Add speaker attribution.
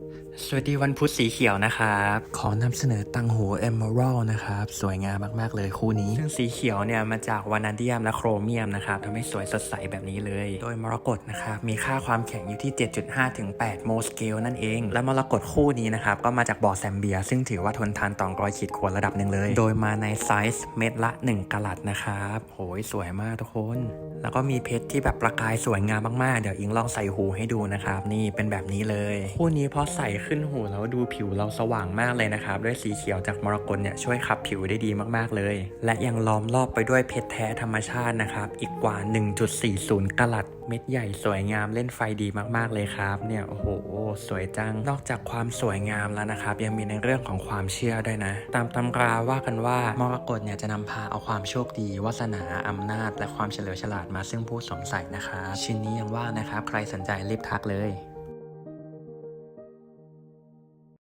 Speaker 1: Thank you. สวัสดีวันพุธสีเขียวนะครับ ขอนำเสนอตังหู Emerald นะครับ สวยงามมากๆเลยคู่นี้ ซึ่งสีเขียวเนี่ยมาจากวานาเดียมและโครเมียมนะครับทำให้สวยสดใสแบบนี้เลย โดยมรกตนะครับ มีค่าความแข็งอยู่ที่ 7.5 ถึง 8 โมสเกลนั่นเอง และมรกตคู่นี้นะครับ ก็มาจากบ่อแซมเบีย ซึ่งถือว่าทนทานต่อกรอยขีดข่วนระดับหนึ่งเลย โดยมาในไซส์เม็ดละ 1กะลัดนะครับโหยสวยมากทุกคน แล้วก็มีเพชรที่แบบประกายสวยงามมากๆ เดี๋ยวอิงลองใส่หูให้ดูนะครับนี่เป็นแบบนี้เลย คู่นี้พอใส่ขึ้นหูแล้วดูผิวเราสว่างมากเลยนะครับ ด้วยสีเขียวจากมรกตเนี่ยช่วยขับผิวได้ดีมากๆเลย และยังล้อมรอบไปด้วยเพชรแท้ธรรมชาตินะครับ อีกกว่า 1.40กะลัดเม็ดใหญ่สวยงามเล่นไฟดีมากๆเลยครับ เนี่ยโอ้โห สวยจัง นอกจากความสวยงามแล้วนะครับ ยังมีในเรื่องของความเชื่อด้วยนะ ตามตำราว่ากันว่ามรกตเนี่ยจะนำพาเอาความโชคดีวาสนาอำนาจ และความเฉลียวฉลาดมาซึ่งผู้สวมใส่นะครับชิ้นนี้ยังว่างนะครับ ใครสนใจรีบทักเลย